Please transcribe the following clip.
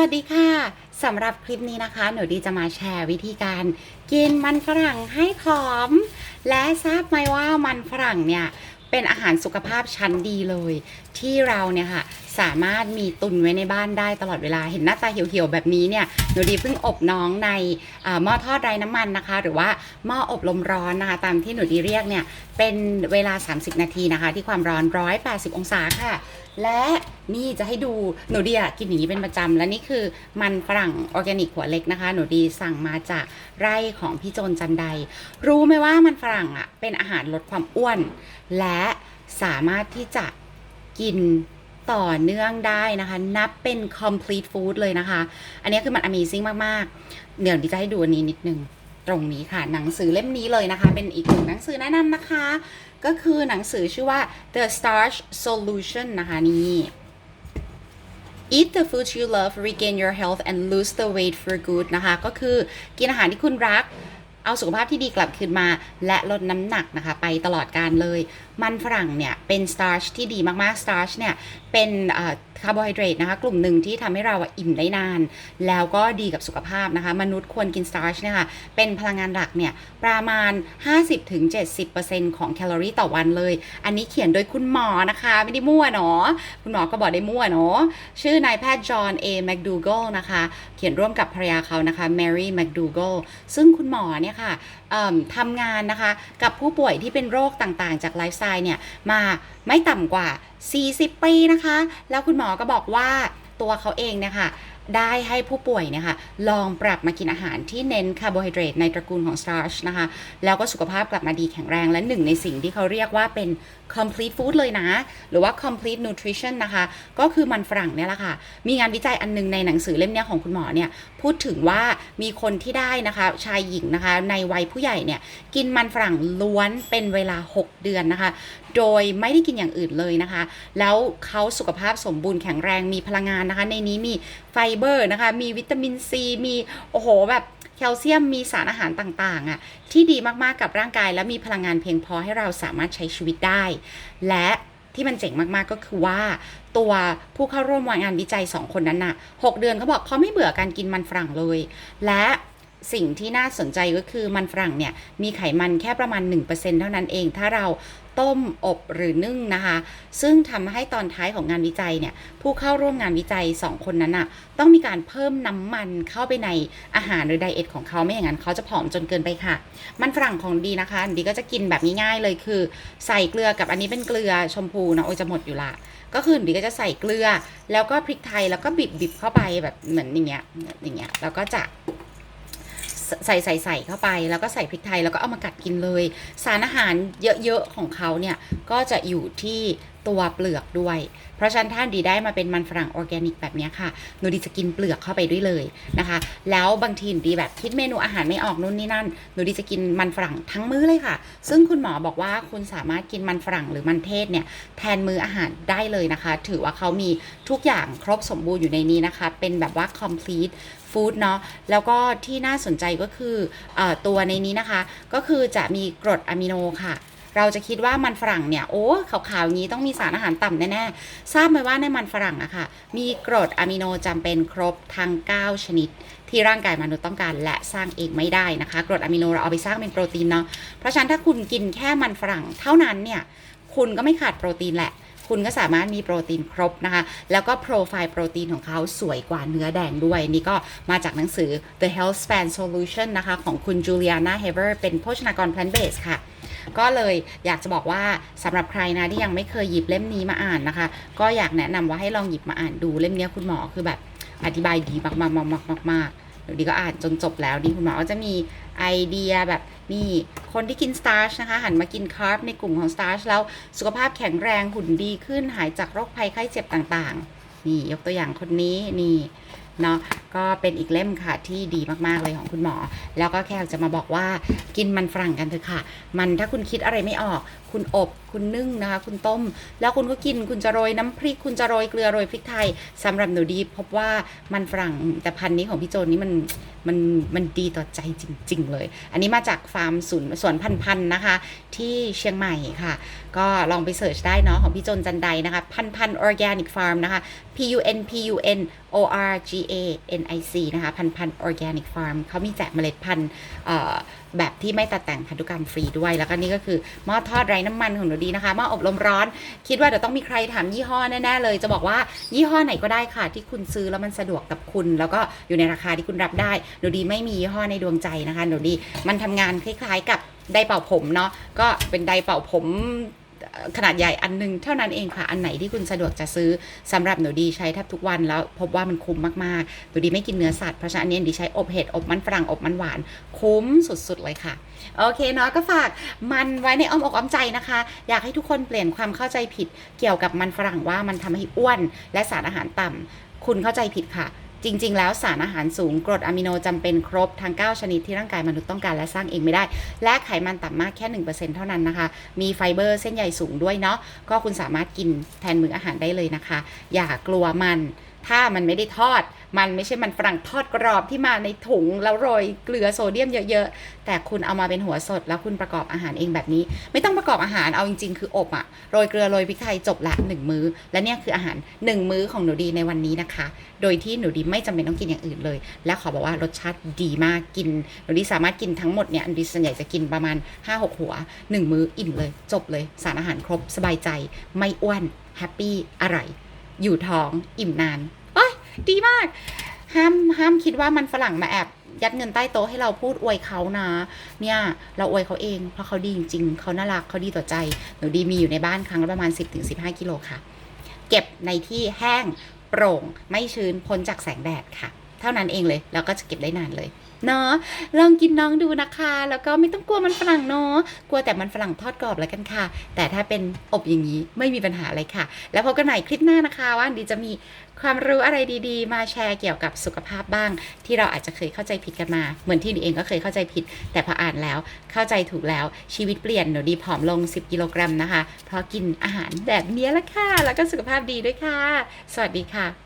วัสดีค่ะสำหรับคลิปนี้นะคะ หนูดีจะมาแชร์วิธีการ กินมันฝรั่งให้ผอม และทราบไหมว่ามันฝรั่งเนี่ยเป็นอาหารสุขภาพชั้นดีเลย ที่เราเนี่ยค่ะ สามารถมีตุนไว้ในบ้านได้ตลอดเวลาเห็นหน้าตาเหี่ยวๆแบบนี้เนี่ยหนูดีเพิ่งอบน้องในหม้อทอดไร้น้ำมันนะคะ หรือว่าหม้ออบลมร้อนนะคะตามที่หนูดีเรียกเนี่ยเป็นเวลา 30 นาทีนะคะ ที่ความร้อน 180 องศาค่ะ และนี่จะให้ดูหนูดีอะกินอย่างนี้เป็นประจำและนี่คือมันฝรั่งออร์แกนิกหัวเล็กนะคะ หนูดีสั่งมาจากไร่ของพี่โจนจันได รู้ไหมว่ามันฝรั่งอะเป็นอาหารลดความอ้วน และสามารถที่จะกิน ต่อเนื่องได้นะคะ นับเป็น complete food เลยนะคะ อันนี้คือมัน amazing มาก ๆ เดี๋ยวดีจะให้ดูอันนี้นิดนึง ตรงนี้ค่ะ หนังสือเล่มนี้เลยนะคะ เป็นอีกหนึ่งหนังสือแนะนำนะคะ ก็คือหนังสือชื่อว่า The Starch Solution นะคะนี่ Eat the food you love regain your health and lose the weight for good นะคะ ก็คือกินอาหารที่คุณรัก เอาสุขภาพที่ดีกลับคืนมา และลดน้ำหนักนะคะ ไปตลอดการเลย มันฝรั่งเนี่ยเป็นสตาร์ชที่ดีมากๆสตาร์ชเนี่ยเป็นคาร์โบไฮเดรตนะคะ กลุ่มหนึ่งที่ทำให้เราอิ่มได้นาน แล้วก็ดีกับสุขภาพนะคะ มนุษย์ควรกิน starch เนี่ยค่ะเป็นพลังงานหลักเนี่ย ประมาณ 50-70%ของแคลอรี่ต่อวันเลย อันนี้เขียนโดยคุณหมอนะคะ ไม่ได้มั่วเนาะคุณหมอก็บอกได้มั่วเนาะชื่อนายแพทย์จอห์นเอแมคดูเกลนะคะ เขียนร่วมกับภรรยาเขานะคะแมรี่แมคดูเกลซึ่งคุณหมอเนี่ยค่ะเอิ่มทำงานนะคะกับผู้ป่วยที่เป็นโรคต่างๆ จากไลฟ์สไตล์เนี่ยมาไม่ต่ำกว่า 40 ปีนะคะ แล้วคุณหมออก็บอกว่าตัวเขาเองเนี่ยค่ะ ได้ให้ผู้ป่วยเนี่ยค่ะลองปรับมากินอาหารที่เน้นคาร์โบไฮเดรตในตระกูลของ starch นะคะแล้วก็สุขภาพกลับมาดีแข็งแรงและหนึ่งในสิ่งที่เขาเรียกว่าเป็น complete food เลยนะ หรือว่า complete nutrition นะคะ ก็คือมันฝรั่งเนี่ยแหละค่ะ มีงานวิจัยอันหนึงในหนังสือเล่มนี้ของคุณหมอเนี่ย พูดถึงว่ามีคนที่ได้นะคะ ชายหญิงนะคะ ในวัยผู้ใหญ่เนี่ย กินมันฝรั่งล้วนเป็นเวลา 6 เดือนนะคะ โดยไม่ได้กินอย่างอื่นเลยนะคะ แล้วเขาสุขภาพสมบูรณ์แข็งแรงมีพลังงานนะคะ ในนี้มี ไฟเบอร์นะคะ มีวิตามินซี มีโอ้โหแบบแคลเซียมมีสารอาหารต่างๆอะที่ดีมากๆกับร่างกาย และมีพลังงานเพียงพอให้เราสามารถใช้ชีวิตได้ และที่มันเจ๋งมากๆก็คือว่า ตัวผู้เข้าร่วมงานวิจัย 2 คนนั้นน่ะ 6 เดือนเขาบอกเขาไม่เบื่อการกินมันฝรั่งเลย และสิ่งที่น่าสนใจก็คือมันฝรั่งเนี่ย มีไขมันแค่ประมาณ 1%เท่านั้นเอง ถ้าเรา ต้ม อบหรือนึ่งนะคะ ซึ่งทำให้ตอนท้ายของงานวิจัยเนี่ยผู้เข้าร่วมงานวิจัย 2 คนนั้นน่ะต้องมีการเพิ่มน้ำมันเข้าไปในอาหารหรือไดเอทของเขาไม่อย่างนั้นเขาจะผอมจนเกินไปค่ะ มันฝรั่งของดีนะคะดีก็จะกินแบบง่ายๆเลยคือ ใส่เกลือกับอันนี้เป็นเกลือชมพูนะโอ้ยจะหมดอยู่ละก็คือดีก็จะใส่เกลือ แล้วก็พริกไทยแล้วก็บิบบิบเข้าไปแบบเหมือนอย่างเงี้ยอย่างเงี้ยแล้วก็จะ ใส่ใส่ใส่เข้าไป แล้วก็ใส่พริกไทยแล้วก็เอามากัดกินเลย สารอาหารเยอะ ๆ ของเขาเนี่ยก็จะอยู่ที่ตัวเปลือกด้วย เพราะฉะนั้นถ้าดีได้มาเป็นมันฝรั่งออร์แกนิกแบบนี้ค่ะหนูดีจะกินเปลือกเข้าไปด้วยเลยนะคะ แล้วบางทีหนูดีแบบคิดเมนูอาหารไม่ออกนู่นนี่นั่นหนูดีจะกินมันฝรั่งทั้งมื้อเลยค่ะ ซึ่งคุณหมอบอกว่าคุณสามารถกินมันฝรั่งหรือมันเทศเนี่ยแทนมื้ออาหารได้เลยนะคะ ถือว่าเขามีทุกอย่างครบสมบูรณ์อยู่ในนี้นะคะ เป็นแบบว่า complete ฟู้ดเนาะแล้วก็ที่น่าสนใจก็คืออตัวในนี้นะคะ ก็คือจะมีกรดอะมิโนค่ะเราจะคิดว่ามันฝรั่งเนี่ยโอ้ขาวๆอย่างนี้ต้องมีสารอาหารต่ำแน่ๆ ทราบไหมว่าในมันฝรั่งอะค่ะ มีกรดอะมิโนจำเป็นครบทั้ง 9 ชนิด ที่ร่างกายมนุษย์ต้องการและสร้างเองไม่ได้นะคะ กรดอะมิโนเราเอาไปสร้างเป็นโปรตีนเนาะเพราะฉะนั้นถ้าคุณกินแค่มันฝรั่งเท่านั้นเนี่ย คุณก็ไม่ขาดโปรตีนแหละ คุณก็สามารถมีโปรตีนครบนะคะ แล้วก็โปรไฟล์โปรตีนของเขาสวยกว่าเนื้อแดงด้วย นี่ก็มาจากหนังสือ The Health Span Solution นะคะ ของคุณ Juliana Hever เป็นโภชนากร plant based ค่ะก็เลยอยากจะบอกว่าสำหรับใครนะที่ยังไม่เคยหยิบเล่มนี้มาอ่านนะคะ ก็อยากแนะนำว่าให้ลองหยิบมาอ่านดูเล่มนี้คุณหมอคือแบบอธิบายดีมากๆมากๆๆๆเดี๋ยวดีก็อ่านจนจบแล้วดีคุณหมอก็จะมีไอเดียแบบ นี่คนที่กินสตาร์ชนะคะ หันมากินคาร์บในกลุ่มของสตาร์ชแล้วสุขภาพแข็งแรงหุ่นดีขึ้นหายจากโรคภัยไข้เจ็บต่างๆ นี่ยกตัวอย่างคนนี้นี่เนาะก็เป็นอีกเล่มค่ะที่ดีมากๆเลยของคุณหมอ แล้วก็แค่จะมาบอกว่ากินมันฝรั่งกันเถอะค่ะ มันถ้าคุณคิดอะไรไม่ออก คุณอบ คุณนึ่งนะคะ คุณต้ม แล้วคุณก็กินคุณจะโรยน้ำพริก คุณจะโรยเกลือโรยพริกไทยสำหรับหนูดีพบว่ามันฝรั่งแต่พันธุ์นี้ของพี่โจนนี่มันมันมันดีต่อใจจริง ๆ เลย อันนี้มาจากฟาร์มสวนสวนพันพันนะคะ ที่เชียงใหม่ค่ะ ก็ลองไปเสิร์ชได้เนาะของพี่โจนจันไดนะคะ พันพันออร์แกนิกฟาร์มนะคะ P U N P U N O R G A N I C นะคะพันพันออร์แกนิกฟาร์มเขามีแจกเมล็ดพันธุ์แบบที่ไม่ตัดแต่งพันธุกรรมฟรีด้วย แล้วก็นี่ก็คือหม้อทอดไร้น้ำมันของหนูดีนะคะหม้ออบลมร้อน คิดว่าเดี๋ยวต้องมีใครถามยี่ห้อแน่ๆเลย จะบอกว่ายี่ห้อไหนก็ได้ค่ะ ที่คุณซื้อแล้วมันสะดวกกับคุณ แล้วก็อยู่ในราคาที่คุณรับได้หนูดีไม่มียี่ห้อในดวงใจนะคะหนูดีมันทำงานคล้ายๆกับไดร์เป่าผมเนาะก็เป็นไดร์เป่าผม ขนาดใหญ่อันหนึงเท่านั้นเองค่ะ อันไหนที่คุณสะดวกจะซื้อสำหรับหนูดีใช้แทบทุกวันแล้วพบว่ามันคุ้มมากๆ หนูดีไม่กินเนื้อสัตว์เพราะฉะนั้นอันนี้หนูดีใช้อบเห็ดอบมันฝรั่งอบมันหวาน คุ้มสุดๆเลยค่ะ โอเคเนาะก็ฝากมันไว้ในอ้อมอกอ้อมใจนะคะ อยากให้ทุกคนเปลี่ยนความเข้าใจผิดเกี่ยวกับมันฝรั่งว่ามันทำให้อ้วน และสารอาหารต่ำคุณเข้าใจผิดค่ะ จริง ๆ แล้วสารอาหารสูงกรดอะมิโนจำเป็นครบทั้ง 9 ชนิดที่ร่างกายมนุษย์ต้องการและสร้างเองไม่ได้ และไขมันต่ำมากแค่ 1%เท่านั้นนะคะ มีไฟเบอร์เส้นใยสูงด้วยเนาะก็คุณสามารถกินแทนมื้ออาหารได้เลยนะคะ อย่ากลัวมัน ถ้ามันไม่ได้ทอด มันไม่ใช่มันฝรั่งทอดกรอบที่มาในถุงแล้วโรยเกลือโซเดียมเยอะๆ แต่คุณเอามาเป็นหัวสดแล้วคุณประกอบอาหารเองแบบนี้ ไม่ต้องประกอบอาหารเอาจริง ๆ คืออบอะโรยเกลือโรยพริกไทยจบละหนึ่งมื้อ และเนี่ยคืออาหารหนึ่งมื้อของหนูดีในวันนี้นะคะ โดยที่หนูดีไม่จำเป็นต้องกินอย่างอื่นเลย และขอบอกว่ารสชาติดีมากกินหนูดีสามารถกินทั้งหมดเนี่ยอันดีส่วนใหญ่จะกินประมาณ5-6หัว1มื้ออิ่มเลย จบเลยสารอาหารครบสบายใจ ไม่อ้วนแฮปปี้อร่อย อยู่ท้องอิ่มนานโอ้ยดีมาก ห้ามห้ามคิดว่ามันฝรั่งมาแอบยัดเงินใต้โต๊ะให้เราพูดอวยเขานะ เนี่ย เราอวยเขาเอง เพราะเขาดีจริงๆเขาน่ารักเขาดีต่อใจ หนูดีมีอยู่ในบ้านครั้งละประมาณ 10-15 กิโลค่ะ เก็บในที่แห้งโปร่งไม่ชื้นพ้นจากแสงแดดค่ะ เท่านั้นเองเลย แล้วก็จะเก็บได้นานเลยเนาะลองกินน้องดูนะคะ แล้วก็ไม่ต้องกลัวมันฝรั่งเนาะกลัวแต่มันฝรั่งทอดกรอบแล้วกันค่ะ แต่ถ้าเป็นอบอย่างนี้ไม่มีปัญหาอะไรค่ะ แล้วพบกันใหม่คลิปหน้านะคะว่าดีจะมีความรู้อะไรดีๆ มาแชร์เกี่ยวกับสุขภาพบ้าง ที่เราอาจจะเคยเข้าใจผิดกันมา เหมือนที่หนูเองก็เคยเข้าใจผิด แต่พออ่านแล้วเข้าใจถูกแล้วชีวิตเปลี่ยนหนูดีผอมลง 10 กิโลกรัมนะคะ เพราะกินอาหารแบบนี้ละค่ะ แล้วก็สุขภาพดีด้วยค่ะ สวัสดีค่ะ